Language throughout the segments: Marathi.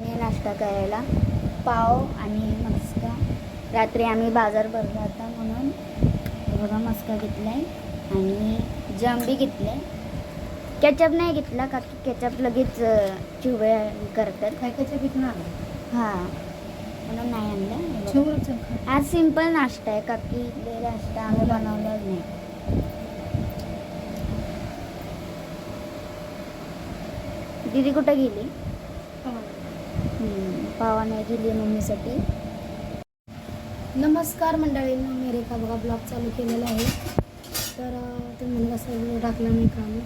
हे नाश्ता करायला पाव आणि मस्का. रात्री आम्ही बाजार भरला होता म्हणून बघा मस्का घेतला आहे आणि जंबी घेतले केचप नाही घेतला का की केचप लगेच चिवळे करतात. काय काय विकणार हां. म्हणून नाही आणलं. हे आज सिंपल नाश्ता आहे काकी नाश्ता आम्ही बनवलेला नाही. दीदी कुठं गेली? पावा नाही गेली मम्मीसाठी. नमस्कार मंडळींनो मी रेखा बघा ब्लॉग चालू केलेला आहे. तर तुम्ही मला कसा व्हिडिओ टाकला नाही का मी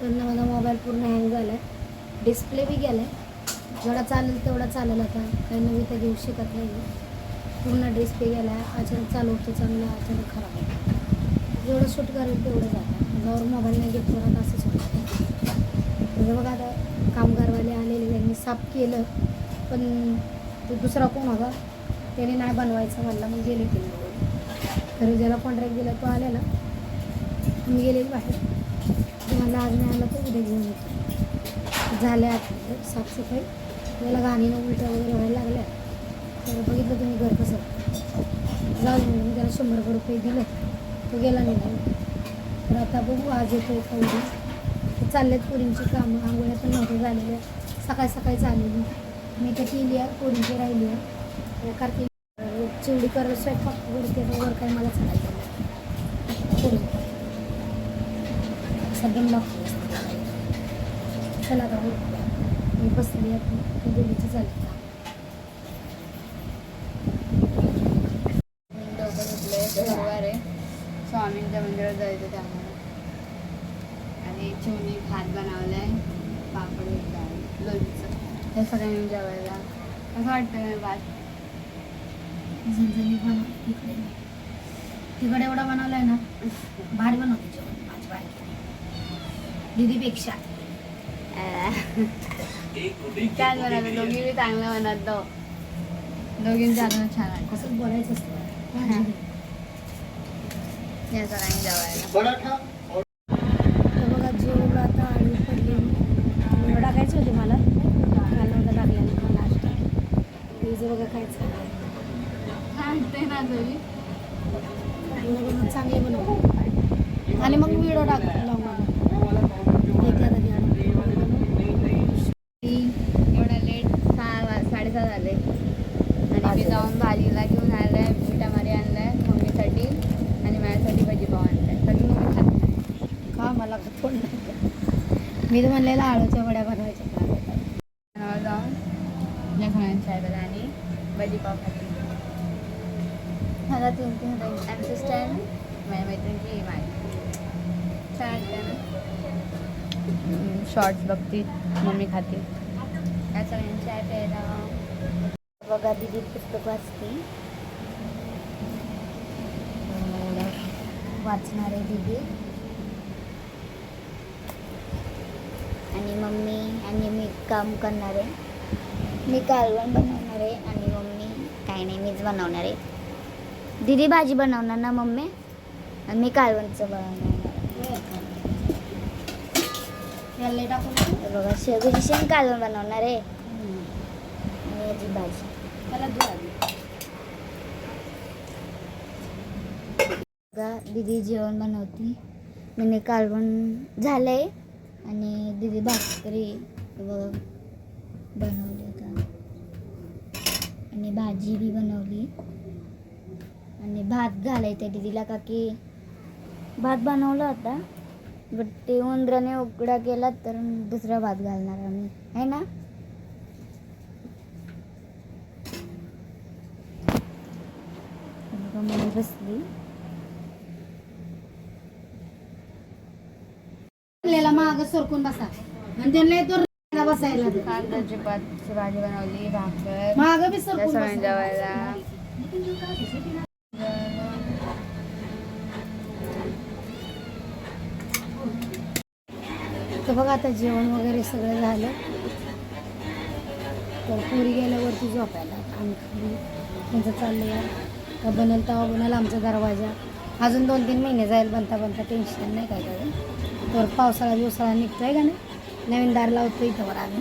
तर माझा मोबाईल पूर्ण हँग झाला आहे डिस्प्ले बी गेला आहे जेवढा चालेल तेवढा चालेल आता. काही नवी तर घेऊ शकत नाही पूर्ण डिस्प्ले गेला आहे अचानक चालू होतो चांगला अचानक खराब. होतो जेवढं शूट करेल तेवढं जातं जवळ मोबाईल नाही घेत परत असंच होतं. बघा आता कामगारवाले आलेले त्यांनी साफ केलं. पण तो दुसरा कोण होता? त्याने नाही बनवायचं म्हणलं मग गेले ते. निघून. तरी ज्याला कॉन्ट्रॅक्ट दिला तो आलेला मी गेले बाहेर. ते म्हणलं आज नाही आला तर उद्या घेऊन येतो. झाल्या साफसफाई. त्याला घाणीनं उलट्या वगैरे व्हायला लागल्या. तर बघितलं तुम्ही घर कसं? जाऊ मी त्याला शंभर रुपये रुपये दिले. तो गेला नाही तर आता बघू आज येतोय का उद्या? तर चाललेत कामं. आंघोळ्या पण नव्हत्या झालेल्या. सकाळी सकाळी चाललेली मी तर केली आहे पोरींची राहिली आहे. आणि चिवडी करत स्वयंपाक वरती वर काय मला चालायचं नाही. सगळं लागतो चला आता मी बसली आहे दिलीचं झालं चालली. गुरुवार आहे. स्वामींच्या मंदिरात जायचं त्यामुळे. आणि चिवणी भात बनवलाय. पापड लोणचं. हे सगळ्यांनी जेवायला कसं वाटतं भात झणझणी बनव. इकडे तिकडे एवढा बनवलाय ना भारी बनवते जेवण. माझी बायको. दीदीपेक्षा. छान बनवलं दोघी बी चांगलं बनवत दोघींचं अजून छान आहे. कसं बोलायचं असतं? हा. या सगळ्यांनी जेवायला तिचं बघा काय एवढं चांगले बनव आणि मग व्हिडिओ टाक. एवढा लेट सहा साडेसहा झाले. आणि मी जाऊन भाजीला घेऊन आलाय मिठा मारी आणलाय मम्मीसाठी आणि माझ्यासाठी आणलाय. तरी मम्मी खात नाही. का? मला थोड मी तर म्हणलेलं आळूच्या वड्या बनवायच्या का नाव जाऊन या सगळ्यांच्या आहेत आणि भजी पाव खाते मला तीन तीन आमचं स्टँड माझ्या मैत्रिणीची माझी छान ना शॉर्ट्स बघते मम्मी खाते. या सगळ्यांच्या आहेत बघा दिदी पुस्तक वाचते. वाचणार आहे दिदी. आणि मम्मी आणि मी काम करणार आहे. मी कालवण बनवणार आहे आणि काही नाही मीच बनवणार आहे. दिदी भाजी बनवणार ना मम्मी? आणि मी कालवणचं बनवणार बघा शेगूची शेंग कालवण बनवणार आहे. आणि याची भाजी. बघा दिदी जेवण बनवते. मी कालवण झालंय. आणि दिदी भाकरी बघा बनवली आणि भाजी बी बनवली. आणि भात घालायचं दिदीला का की भात बनवला होता. बट ते उंदराने उकडा केला तर दुसरा भात घालणार आम्ही. आहे ना? बसली. आपल्याला माग सरकून बसा. आणि त्यांना रांगा बसायला कांद्याची पातची भाजी बनवली भाकर. माग बी त्या सरकून सगळ्यांनी बसा. जेवायला तर बघा आता जेवण वगैरे सगळं झालं. तर पुरी गेल्यावरती झोपायला. आम्ही खाली त्यांचं चाललं का बनेल तेव्हा बनेल आमचा दरवाजा. अजून दोन तीन महिने जाईल बनता बनता टेन्शन नाही काय तर पावसाळा दिवसाळा निघतोय का नाही? नवीन दार लावतो इथं वर आम्ही.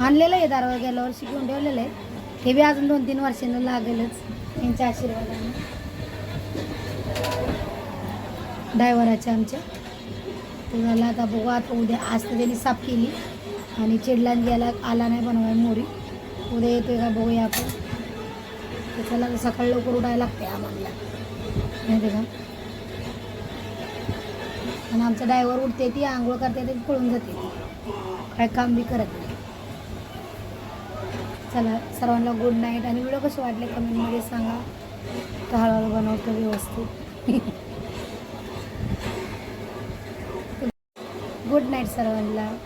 आणलेलं आहे दार गेल्या वर्षी घेऊन ठेवलेलं आहे. ते बी अजून दोन तीन वर्षानं लागेलच त्यांच्या आशीर्वादाने. ड्रायव्हराचे आमच्या ते झालं आता बघू आता उद्या आज तर त्यांनी साफ केली. आणि चिडला गेला आला नाही बनवाय मोरी. उद्या येतोय का बघूया आपण. त्याच्याला सकाळी लवकर उठायला लागते आम्हाला. नाही ते का? आणि आमचा डायव्हर उठते ती आंघोळ करते ती पळून जाते. काय काम बी करत नाही. चला सर्वांना गुड नाईट आणि व्हिडिओ कसे वाटले कमेंटमध्ये सांगा. तर हळूहळू बनवतो व्यवस्थित. गुड नाईट सर्वांना.